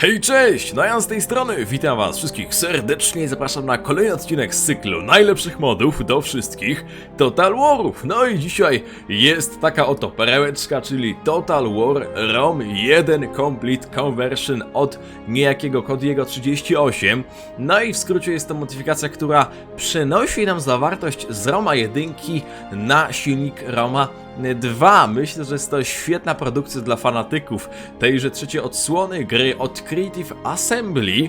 Hej, cześć! Najan z tej strony, witam was wszystkich serdecznie i zapraszam na kolejny odcinek z cyklu najlepszych modów do wszystkich Total Warów. No i dzisiaj jest taka oto perełeczka, czyli Total War ROM 1 Complete Conversion od niejakiego Kodiego 38. No i w skrócie jest to modyfikacja, która przenosi nam zawartość z ROMa 1 na silnik ROMa 2. Myślę, że jest to świetna produkcja dla fanatyków tejże trzeciej odsłony gry od Creative Assembly.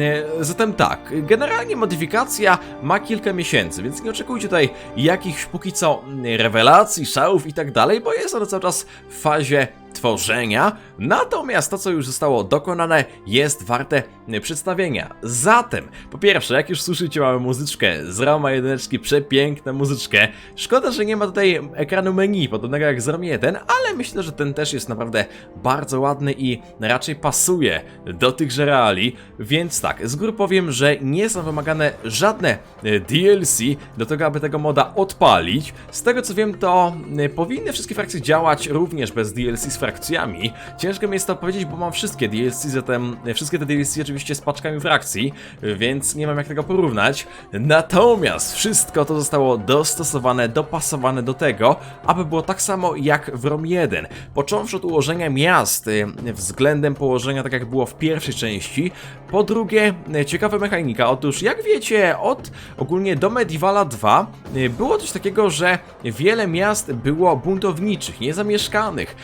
E, Zatem tak, generalnie modyfikacja ma kilka miesięcy, więc nie oczekujcie tutaj jakichś póki co rewelacji, szałów i tak dalej, bo jest ona cały czas w fazie tworzenia, natomiast to, co już zostało dokonane, jest warte przedstawienia. Zatem, po pierwsze, jak już słyszycie, mamy muzyczkę z Roma 1, przepiękną muzyczkę. Szkoda, że nie ma tutaj ekranu menu, podobnego jak z Rom 1, ale myślę, że ten też jest naprawdę bardzo ładny i raczej pasuje do tychże reali, więc tak, z góry powiem, że nie są wymagane żadne e, DLC do tego, aby tego moda odpalić. Z tego co wiem, to e, powinny wszystkie frakcje działać również bez DLC frakcjami. Ciężko mi jest to powiedzieć, bo mam wszystkie DLC, zatem e, wszystkie te DLC oczywiście z paczkami frakcji, e, więc nie mam jak tego porównać. Natomiast wszystko to zostało dostosowane, dopasowane do tego, aby było tak samo jak w ROM 1. Począwszy od ułożenia miast e, względem położenia tak jak było w pierwszej części. Po drugie, ciekawa mechanika. Otóż jak wiecie, od ogólnie do Medievala 2 e, było coś takiego, że wiele miast było buntowniczych, niezamieszkanych.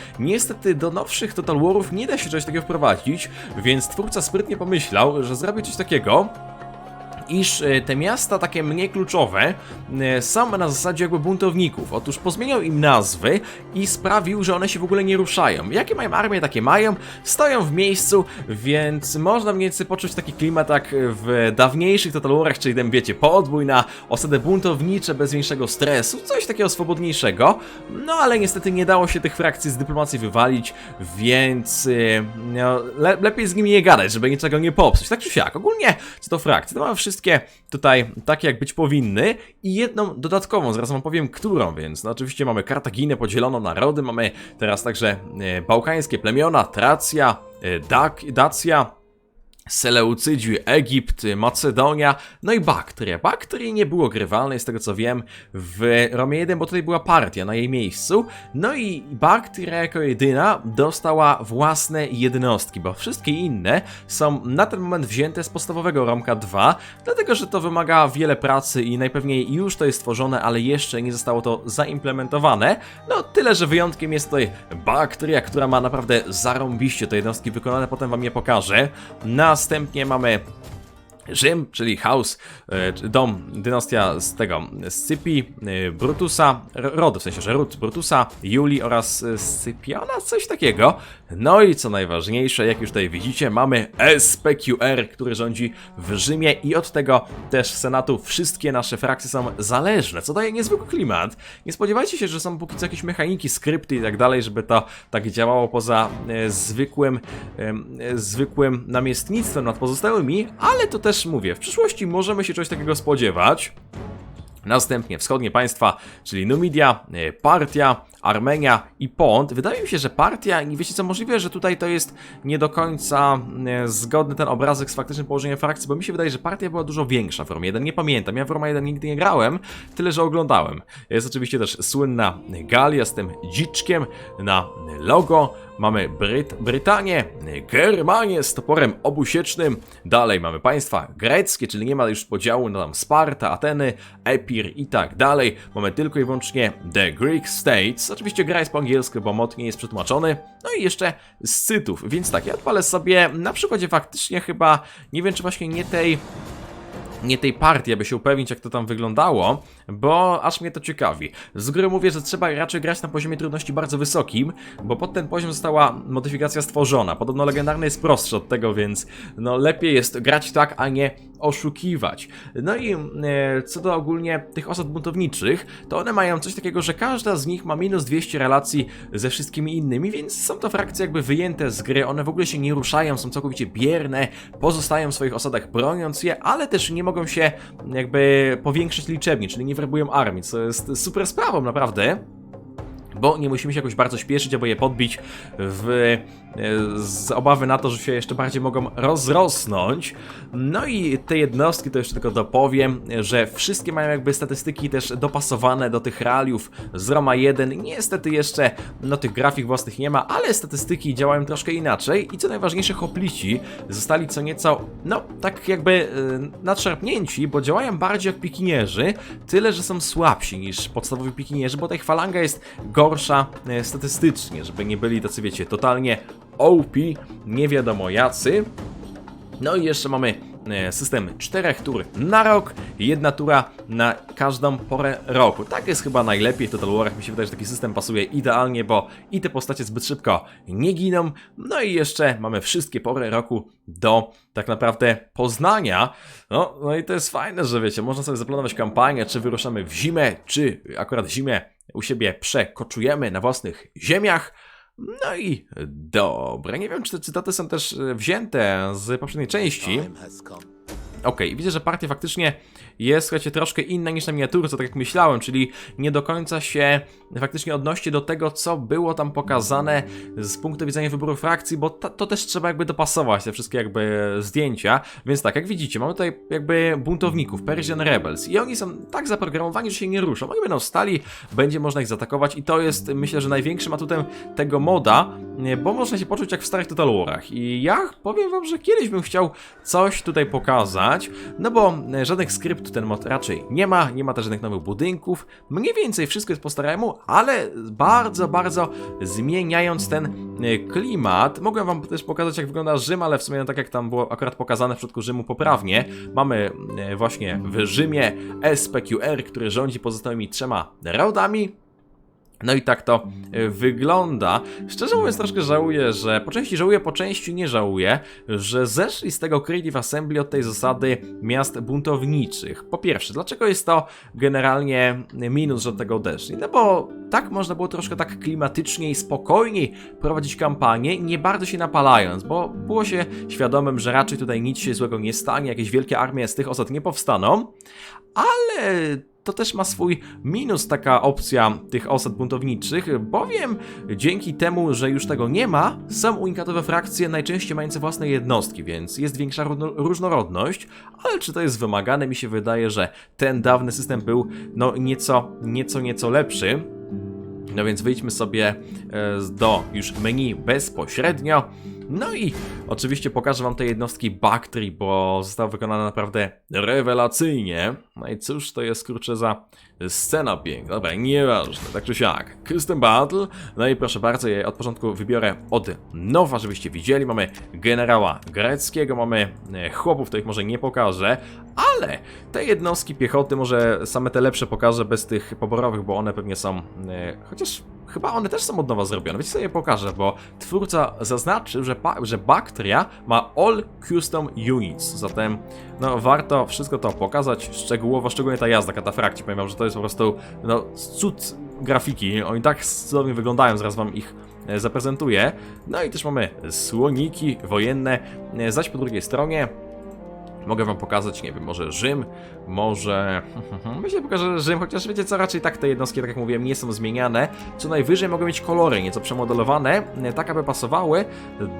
Niestety do nowszych Total Warów nie da się czegoś takiego wprowadzić, więc twórca sprytnie pomyślał, że zrobi coś takiego, iż e, te miasta takie mniej kluczowe e, są na zasadzie jakby buntowników. Otóż pozmieniał im nazwy i sprawił, że one się w ogóle nie ruszają. Jakie mają armię, takie mają, stoją w miejscu, więc można mniej więcej poczuć taki klimat jak w dawniejszych Total Warach, czyli ten wiecie, podbój na osady buntownicze bez większego stresu, coś takiego swobodniejszego. No ale niestety nie dało się tych frakcji z dyplomacji wywalić, więc e, no, le lepiej z nimi nie gadać, żeby niczego nie popsuć. Tak czy siak, ogólnie co do frakcji, to mamy wszystkie tutaj takie jak być powinny. I jedną dodatkową, zaraz wam powiem którą, więc no oczywiście mamy Kartaginę podzieloną na narody, mamy teraz także e, bałkańskie plemiona, Tracja, e, Dak, Dacja, Seleucydzi, Egipt, Macedonia, no i Baktria. Baktrii nie było grywalnej, z tego co wiem, w Romie 1, bo tutaj była partia na jej miejscu. No i Baktria jako jedyna dostała własne jednostki, bo wszystkie inne są na ten moment wzięte z podstawowego Romka 2, dlatego że to wymaga wiele pracy i najpewniej już to jest stworzone, ale jeszcze nie zostało to zaimplementowane. No tyle, że wyjątkiem jest tutaj Baktria, która ma naprawdę zarąbiście te jednostki wykonane, potem wam je pokażę. Następnie mamy Rzym, czyli House, dom, dynastia z tego Scypii, e, Brutusa, r- rodu, w sensie, że ród Brutusa, Julii oraz e, Scypiona, coś takiego. No i co najważniejsze, jak już tutaj widzicie, mamy SPQR, który rządzi w Rzymie i od tego też Senatu wszystkie nasze frakcje są zależne, co daje niezwykły klimat. Nie spodziewajcie się, że są póki co jakieś mechaniki, skrypty i tak dalej, żeby to tak działało poza e, zwykłym, zwykłym namiestnictwem nad pozostałymi, ale to też mówię, w przyszłości możemy się czegoś takiego spodziewać. Następnie wschodnie państwa, czyli Numidia, e, Partia, Armenia i Pont. Wydaje mi się, że Partia, i wiecie co, możliwe, że tutaj to jest nie do końca e, zgodny ten obrazek z faktycznym położeniem frakcji, bo mi się wydaje, że Partia była dużo większa w Roma 1. Nie pamiętam, ja w Roma 1 nigdy nie grałem, tyle że oglądałem. Jest oczywiście też słynna Galia z tym dziczkiem na logo. Mamy Bryt Brytanię, Germanię z toporem obusiecznym. Dalej mamy państwa greckie, czyli nie ma już podziału na tam Sparta, Ateny, Epir i tak dalej. Mamy tylko i wyłącznie The Greek States. Oczywiście gra jest po angielsku, bo mod nie jest przetłumaczony. No i jeszcze Scytów. Więc tak, ja odpalę sobie na przykładzie faktycznie chyba, nie wiem czy właśnie nie tej nie tej partii, aby się upewnić, jak to tam wyglądało, bo aż mnie to ciekawi. Z góry mówię, że trzeba raczej grać na poziomie trudności bardzo wysokim, bo pod ten poziom została modyfikacja stworzona. Podobno legendarny jest prostszy od tego, więc no lepiej jest grać tak, a nie oszukiwać. No i e, co do ogólnie tych osad buntowniczych, to one mają coś takiego, że każda z nich ma minus 200 relacji ze wszystkimi innymi, więc są to frakcje jakby wyjęte z gry, one w ogóle się nie ruszają, są całkowicie bierne, pozostają w swoich osadach broniąc je, ale też nie mogą się jakby powiększyć liczebnie, czyli nie werbują armii, co jest super sprawą naprawdę. Bo nie musimy się jakoś bardzo śpieszyć, aby je podbić w z obawy na to, że się jeszcze bardziej mogą rozrosnąć. No i te jednostki, to jeszcze tylko dopowiem, że wszystkie mają jakby statystyki też dopasowane do tych realiów z Roma 1. Niestety jeszcze, no tych grafik własnych nie ma, ale statystyki działają troszkę inaczej i co najważniejsze, hoplici zostali co nieco, no tak jakby yy, nadszarpnięci, bo działają bardziej jak pikinierzy, tyle, że są słabsi niż podstawowi pikinierzy, bo ta ich falanga jest gorsza e, statystycznie, żeby nie byli tacy, wiecie, totalnie OP, nie wiadomo jacy. No i jeszcze mamy e, system czterech tur na rok, jedna tura na każdą porę roku. Tak jest chyba najlepiej w Total Warach, mi się wydaje, że taki system pasuje idealnie, bo i te postacie zbyt szybko nie giną, no i jeszcze mamy wszystkie pory roku do tak naprawdę poznania. No, no i to jest fajne, że wiecie, można sobie zaplanować kampanię, czy wyruszamy w zimę, czy akurat zimę u siebie przekoczujemy na własnych ziemiach. No i dobra, nie wiem czy te cytaty są też e, wzięte z poprzedniej części. Okej, widzę, że partia faktycznie jest, słuchajcie, troszkę inna niż na miniaturce, tak jak myślałem, czyli nie do końca się faktycznie odnosi do tego, co było tam pokazane z punktu widzenia wyboru frakcji, bo ta, to też trzeba jakby dopasować, te wszystkie jakby zdjęcia, więc tak, jak widzicie, mamy tutaj jakby buntowników, Persian Rebels i oni są tak zaprogramowani, że się nie ruszą, oni będą stali, będzie można ich zaatakować i to jest, myślę, że największym atutem tego moda, bo można się poczuć jak w starych Total Warach. I ja powiem wam, że kiedyś bym chciał coś tutaj pokazać, no bo żadnych skryptów ten mod raczej nie ma, nie ma też żadnych nowych budynków, mniej więcej wszystko jest po staremu, ale bardzo, bardzo zmieniając ten e, klimat. Mogłem wam też pokazać jak wygląda Rzym, ale w sumie no, tak jak tam było akurat pokazane w przypadku Rzymu poprawnie, mamy e, właśnie w Rzymie SPQR, który rządzi pozostałymi trzema rodami, no i tak to y, wygląda. Szczerze mówiąc, troszkę żałuję, że po części żałuję, po części nie żałuję, że zeszli z tego Creative Assembly od tej zasady miast buntowniczych. Po pierwsze, dlaczego jest to generalnie minus, że od tego odeszli? No bo tak można było troszkę tak klimatycznie i spokojniej prowadzić kampanię, nie bardzo się napalając, bo było się świadomym, że raczej tutaj nic się złego nie stanie, jakieś wielkie armie z tych osad nie powstaną, ale to też ma swój minus taka opcja tych osad buntowniczych, bowiem dzięki temu, że już tego nie ma, są unikatowe frakcje najczęściej mające własne jednostki, więc jest większa różno- różnorodność, ale czy to jest wymagane? Mi się wydaje, że ten dawny system był no nieco, nieco, nieco lepszy. No więc wyjdźmy sobie e, do już menu bezpośrednio. No i oczywiście pokażę wam te jednostki Bactrii, bo została wykonana naprawdę rewelacyjnie. No i cóż to jest kurczę za scena piękna. Dobra, nieważne, tak czy siak. Custom Battle. No i proszę bardzo, ja od początku wybiorę od nowa, żebyście widzieli. Mamy generała greckiego, mamy e, chłopów, to ich może nie pokażę, ale te jednostki piechoty, może same te lepsze pokażę bez tych poborowych, bo one pewnie są, e, chociaż chyba one też są od nowa zrobione. Co je pokażę, bo twórca zaznaczył, że, że Bactria ma all custom units, zatem no warto wszystko to pokazać szczegółowo, szczególnie ta jazda katafrakci, powiem że to jest po prostu no cud grafiki, oni tak cudownie wyglądają, zaraz wam ich e, zaprezentuję. No i też mamy słoniki wojenne, e, zaś po drugiej stronie Mogę wam pokazać, nie wiem, może Rzym, może... Myślę, że pokażę Rzym, chociaż wiecie co, raczej tak te jednostki, tak jak mówiłem, nie są zmieniane. Co najwyżej mogą mieć kolory nieco przemodelowane, e, tak aby pasowały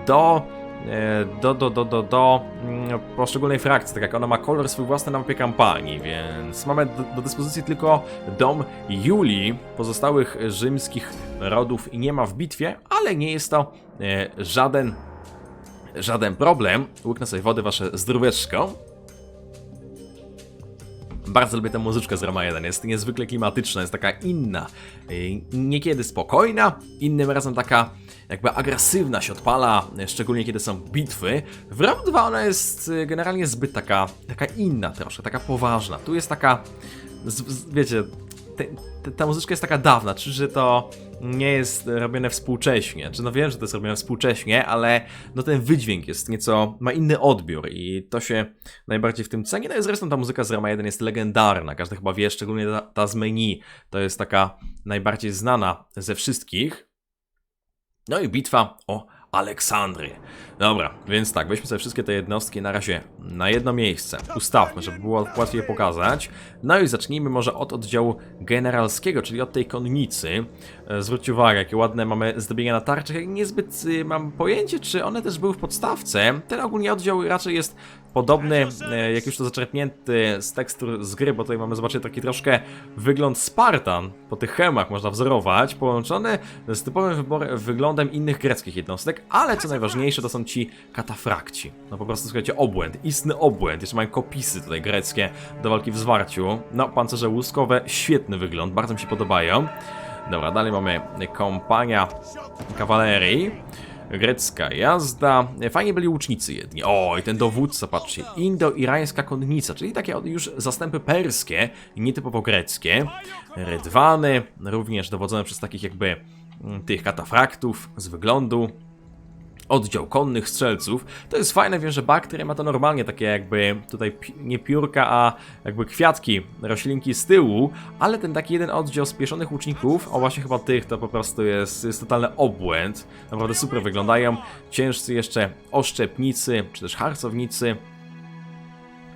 do... e, Do, do, do, do, do mm, poszczególnej frakcji, tak jak ona ma kolor swój własny na mapie kampanii, więc mamy do, do dyspozycji tylko dom Julii, pozostałych rzymskich rodów nie ma w bitwie, ale nie jest to e, żaden żaden problem. Łyknę sobie wody, wasze zdróweczko. Bardzo lubię tę muzyczkę z Roma 1, jest niezwykle klimatyczna, jest taka inna. Yy, Niekiedy spokojna, innym razem taka jakby agresywna się odpala, szczególnie kiedy są bitwy. W Rom 2 ona jest yy, generalnie zbyt taka, taka inna troszkę, taka poważna. Tu jest taka, wiecie, te, te, ta muzyczka jest taka dawna, czy że to nie jest robione współcześnie. Czy no wiem, że to jest robione współcześnie, ale no ten wydźwięk jest nieco, ma inny odbiór i to się najbardziej w tym ceni. No i zresztą ta muzyka z Rama 1 jest legendarna, każdy chyba wie, szczególnie ta, ta z menu, to jest taka najbardziej znana ze wszystkich. No i bitwa o Aleksandry. Dobra, więc tak, weźmy sobie wszystkie te jednostki na razie na jedno miejsce. Ustawmy, żeby było łatwiej pokazać. No i zacznijmy może od oddziału generalskiego, czyli od tej konnicy. E, Zwróćcie uwagę, jakie ładne mamy zdobienia na tarczach. Niezbyt y, mam pojęcie, czy one też były w podstawce. Ten ogólnie oddział raczej jest podobny, e, jak już to zaczerpnięty z tekstur z gry, bo tutaj mamy, zobaczcie, taki troszkę wygląd Spartan, po tych hełmach można wzorować, połączony z typowym wyglądem innych greckich jednostek, ale co najważniejsze, to są ci katafrakci. No po prostu, słuchajcie, obłęd, istny obłęd, jeszcze mają kopisy tutaj greckie do walki w zwarciu. No, pancerze łuskowe, świetny wygląd, bardzo mi się podobają. Dobra, dalej mamy kompania kawalerii. Grecka jazda. Fajnie byli łucznicy jedni. O, i ten dowódca, patrzcie. Indo-irańska konnica, czyli takie już zastępy perskie, nietypowo greckie. Rydwany, również dowodzone przez takich jakby mm, tych katafraktów z wyglądu. Oddział konnych strzelców. To jest fajne, wiem, że Bakteria ma to normalnie takie jakby tutaj nie piórka, a jakby kwiatki, roślinki z tyłu, ale ten taki jeden oddział spieszonych łuczników, o właśnie chyba tych, to po prostu jest, jest totalny obłęd. Naprawdę super wyglądają. Ciężcy jeszcze oszczepnicy, czy też harcownicy.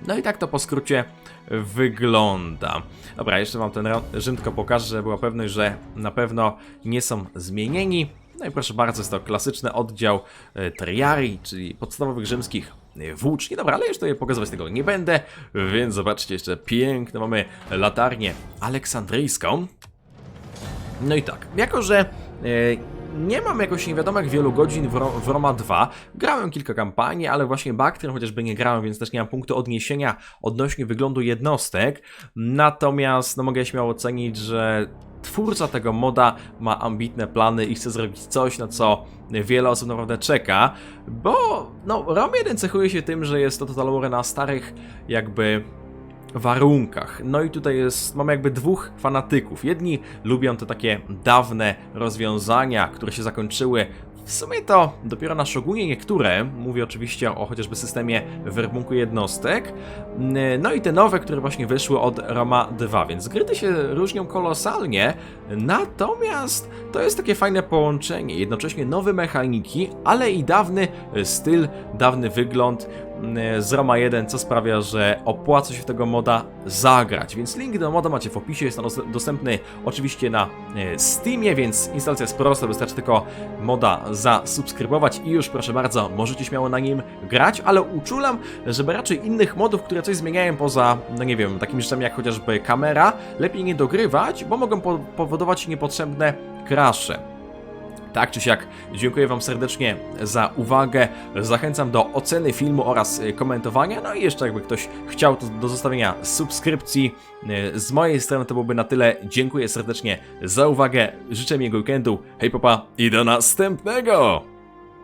No i tak to po skrócie wygląda. Dobra, jeszcze wam ten Rzym tylko pokażę, żeby była pewność, że na pewno nie są zmienieni. No i proszę bardzo, jest to klasyczny oddział e, Triarii, czyli podstawowych rzymskich e, włóczni. Dobra, ale już tutaj pokazywać tego nie będę, więc zobaczcie jeszcze piękne mamy latarnię aleksandryjską. No i tak, jako że e, nie mam jakoś nie wiadomo jak wielu godzin w, Ro w Roma 2, grałem kilka kampanii, ale właśnie Bactrian chociażby nie grałem, więc też nie mam punktu odniesienia odnośnie wyglądu jednostek. Natomiast no, mogę śmiało ocenić, że twórca tego moda ma ambitne plany i chce zrobić coś, na co wiele osób naprawdę czeka, bo no, Rom 1 cechuje się tym, że jest to Total War na starych jakby warunkach. No i tutaj jest, mamy jakby dwóch fanatyków. Jedni lubią te takie dawne rozwiązania, które się zakończyły w sumie to dopiero na Shogunie niektóre, mówię oczywiście o chociażby systemie werbunku jednostek, no i te nowe, które właśnie wyszły od Roma 2, więc gry te się różnią kolosalnie, natomiast to jest takie fajne połączenie, jednocześnie nowe mechaniki, ale i dawny styl, dawny wygląd z Roma 1, co sprawia, że opłaca się w tego moda zagrać. Więc link do moda macie w opisie, jest on dos- dostępny oczywiście na e, Steamie, więc instalacja jest prosta, wystarczy tylko moda zasubskrybować i już proszę bardzo, możecie śmiało na nim grać, ale uczulam, żeby raczej innych modów, które coś zmieniają poza, no nie wiem, takimi rzeczami jak chociażby kamera, lepiej nie dogrywać, bo mogą po- powodować niepotrzebne crashe. Tak czy siak, dziękuję Wam serdecznie za uwagę. Zachęcam do oceny filmu oraz y, komentowania. No i jeszcze jakby ktoś chciał, to do zostawienia subskrypcji. Y, Z mojej strony to byłoby na tyle. Dziękuję serdecznie za uwagę. Życzę miłego weekendu. Hej popa i do następnego!